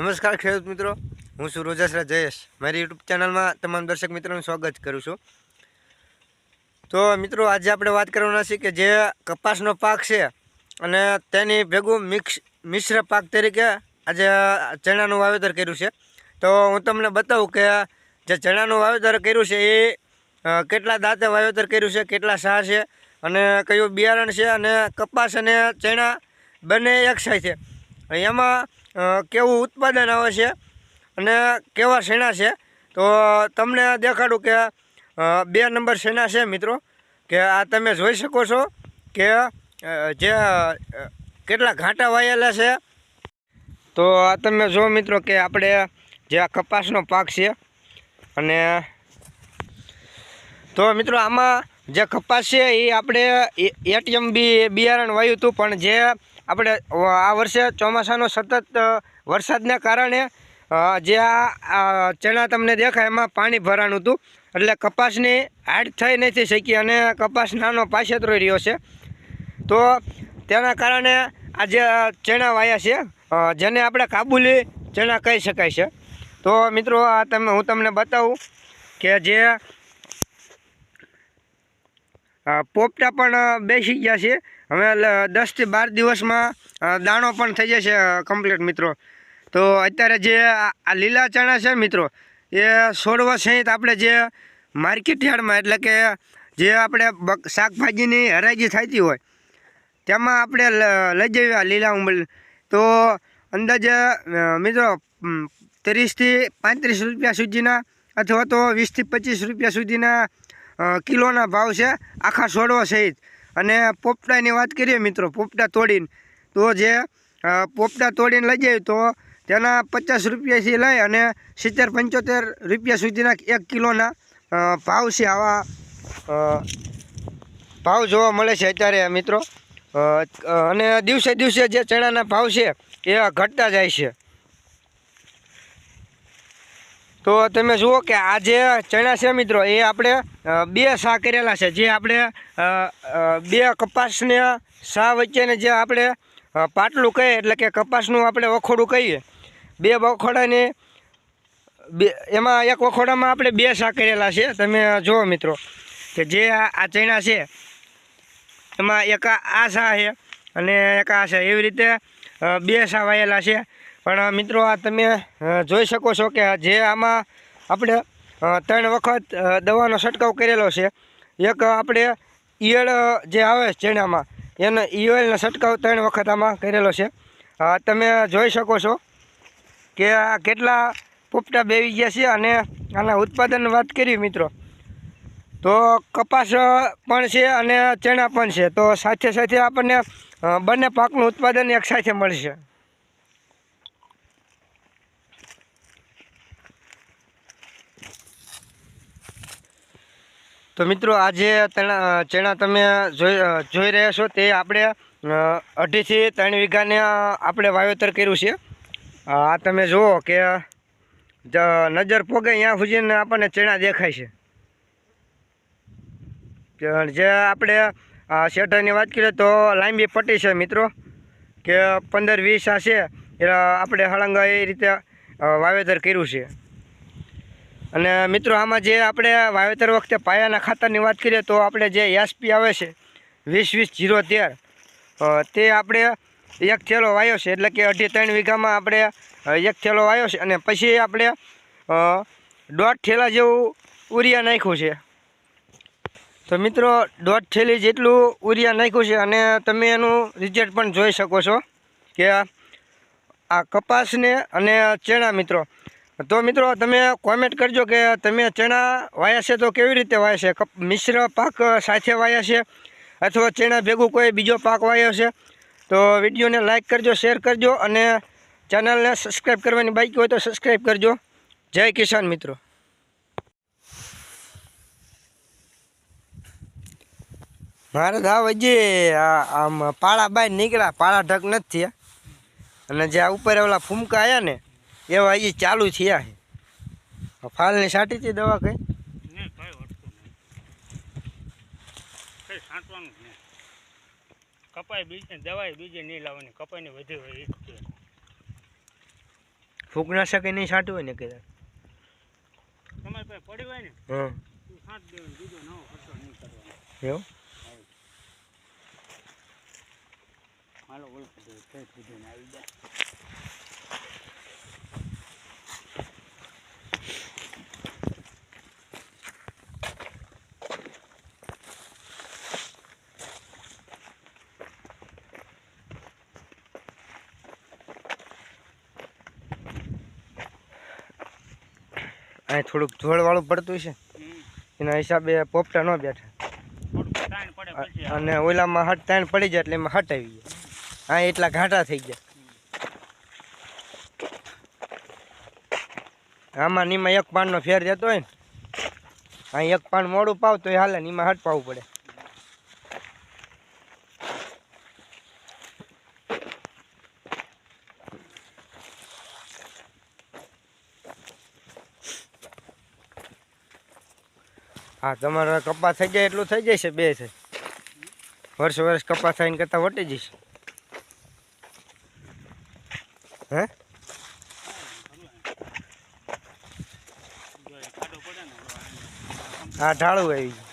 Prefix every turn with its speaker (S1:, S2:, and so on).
S1: નમસ્કાર ખેડૂત મિત્રો, હું છું રોજાસરા જયેશ. મારી યુટ્યુબ ચેનલમાં તમામ દર્શક મિત્રોનું સ્વાગત કરું છું. તો મિત્રો, આજે આપણે વાત કરવાના છીએ કે જે કપાસનો પાક છે અને તેની ભેગું મિક્સ, મિશ્ર પાક તરીકે આજે ચણાનું વાવેતર કર્યું છે. તો હું તમને બતાવું કે જે ચણાનું વાવેતર કર્યું છે એ કેટલા દાંતે વાવેતર કર્યું છે, કેટલા સાર છે અને કયું બિયારણ છે અને કપાસ અને ચણા બંને એક સાથે એમાં કેવું ઉત્પાદન આવે છે અને કેવા શેણા છે? તો તમને દેખાડું કે બે નંબર શેણા છે મિત્રો? કે આ તમે જોઈ શકો છો કે જે કેટલા ઘાટા વાયેલા છે. તો આ તમે જો મિત્રો કે આપણે જે આ કપાસનો પાક છે અને તો મિત્રો આમાં જે કપાસ છે એ આપણે એટીએમ બી બિયારણ વાયું હતું, પણ જે આપણે આ વર્ષે ચોમાસાનો સતત વરસાદને કારણે જે આ ચણા તમને દેખાય એમાં પાણી ભરાણું હતું. એટલે કપાસની હાડ થઈ નથી શકી અને કપાસ નાનો પાછેતરો રહ્યો છે. તો તેના કારણે આ જે ચણા વાયા છે જેને આપણે કાબુલી ચણા કહી શકાય છે. તો મિત્રો, આ તમે હું તમને બતાવું કે જે પોપટા પણ બેસી ગયા છે. હવે દસથી બાર દિવસમાં દાણો પણ થઈ જશે કમ્પ્લીટ મિત્રો. તો અત્યારે જે આ લીલા ચણા છે મિત્રો, એ સોડવા સહિત આપણે જે માર્કેટ યાર્ડમાં, એટલે કે જે આપણે શાકભાજીની હરાજી થતી હોય, તેમાં આપણે લઈ જઈએ આ લીલા ઉંબલ તો અંદાજે મિત્રો ત્રીસથી પાંત્રીસ રૂપિયા સુધીના, અથવા તો વીસથી પચીસ રૂપિયા સુધીના કિલોના ભાવ છે. આખા છોડવા સહિત. અને પોપટાની વાત કરીએ મિત્રો, પોપટા તોડીને, તો જે પોપટા તોડીને લઈ જાય તો તેના પચાસ રૂપિયાથી લઈ અને સિત્તેર પંચોતેર રૂપિયા સુધીના એક કિલોના ભાવ છે આવા ભાવ જોવા મળે છે અત્યારે મિત્રો. અને દિવસે દિવસે જે ચણાના ભાવ છે એ ઘટતા જાય છે. તો તમે જુઓ કે આ જે ચણા છે મિત્રો, એ આપણે બે સા કરેલા છે. જે આપણે બે કપાસને સા વચ્ચેને જે આપણે પાટલું કહીએ, એટલે કે કપાસનું આપણે વખોડું કહીએ. બે વખોડાને, બે, એમાં એક વખોડામાં આપણે બે સા કરેલા છે. તમે જુઓ મિત્રો, કે જે આ ચણા છે, એમાં એક આ સા છે અને એક આ છે. એવી રીતે બે સા વાયેલા છે. પણ મિત્રો, આ તમે જોઈ શકો છો કે જે આમાં આપણે ત્રણ વખત દવાનો છંટકાવ કરેલો છે. એક આપણે ઈયળ જે આવે ચણામાં, એનો ઈયળનો છંટકાવ ત્રણ વખત આમાં કરેલો છે. તમે જોઈ શકો છો કે આ કેટલા પોપટા બેવી ગયા છે અને આના ઉત્પાદન વાત કરી, મિત્રો. તો કપાસ પણ છે અને ચણા પણ છે. તો સાથે સાથે આપણને બંને પાકનું ઉત્પાદન એક સાથે મળશે. તો મિત્રો આજે ચણા તમે જોઈ રહ્યા છો તે આપણે અઢીથી ત્રણ વીઘાને આપણે વાવેતર કર્યું છે. આ તમે જુઓ કે નજર પોગે ત્યાં સુધીને આપણને ચણા દેખાય છે. જે આપણે શેટરની વાત કરીએ તો લાંબી પટ્ટી છે મિત્રો, કે પંદર વીસ આ છે એ આપણે હળંગ એ રીતે વાવેતર કર્યું છે. અને મિત્રો, આમાં જે આપણે વાવેતર વખતે પાયાના ખાતરની વાત કરીએ તો આપણે જે એસપી આવે છે, વીસ વીસ જીરો તેર તે આપણે એક થેલો વાયો છે, એટલે કે અઢી ત્રણ વીઘામાં આપણે એક થેલો વાયો છે અને પછી આપણે દોઢ થેલા જેવું ઉરિયા નાખ્યું છે. તો મિત્રો, દોઢ થેલી જેટલું ઉરિયા નાખ્યું છે અને તમે એનું રિઝલ્ટ પણ જોઈ શકો છો કે આ કપાસને અને ચણા મિત્રો તો મિત્રો તમે કોમેન્ટ કરજો કે તમે ચણા વાયા છે તો કેવી રીતે વાયા છે? મિશ્ર પાક સાથે વાયા છે અથવા ચણા ભેગું કોઈ બીજો પાક વાયો છે? તો વિડીયોને લાઇક કરજો શેર કરજો અને ચેનલને સબસ્ક્રાઈબ કરવાની બાકી હોય તો સબસ્ક્રાઈબ કરજો. જય કિસાન મિત્રો. મારે આ હજી આમ પાળા બાય નીકળ્યા પાળા ઢક નથી અને જે ઉપર ઓલા ફૂમકા આવ્યા ને એવા એ ચાલુ થયા છે. ફાલની સાટી હતી દવા કઈ
S2: કપાય બીજે દવાઈ બીજે નહીં લાવવાની. કપાઈને વધી હોય
S1: ફૂગનાશક નહીં છાંટવું હોય ને કે?
S2: તમારી પાસે પડી હોય ને?
S1: હં.
S2: તું દેવાનું. બીજો નવો ખર્ચો નહીં કરવાનો.
S1: એવું?
S2: હાલો ઓળખી દે કઈ આવી જાય
S1: અહીં થોડુંક ધોળવાળું પડતું છે એના હિસાબે પોપટા ન બેઠા. અને ઓલામાં હટ તાણ પડી જાય એટલે એમાં હટ આવી ગયા હા એટલા ઘાટા થઈ ગયા. આમાં નીમાં એક પાનનો ફેર જતો હોય ને આ એક પાન મોડું પાવ તો એ હાલે ને એમાં હટ પાવું પડે. હા, તમારે કપા થઈ જાય એટલું થઈ જશે, બે છે. વર્ષ વર્ષ કપા થઈને કરતાં વટી જશે હે? હા, ઢાળું આવી ગયું.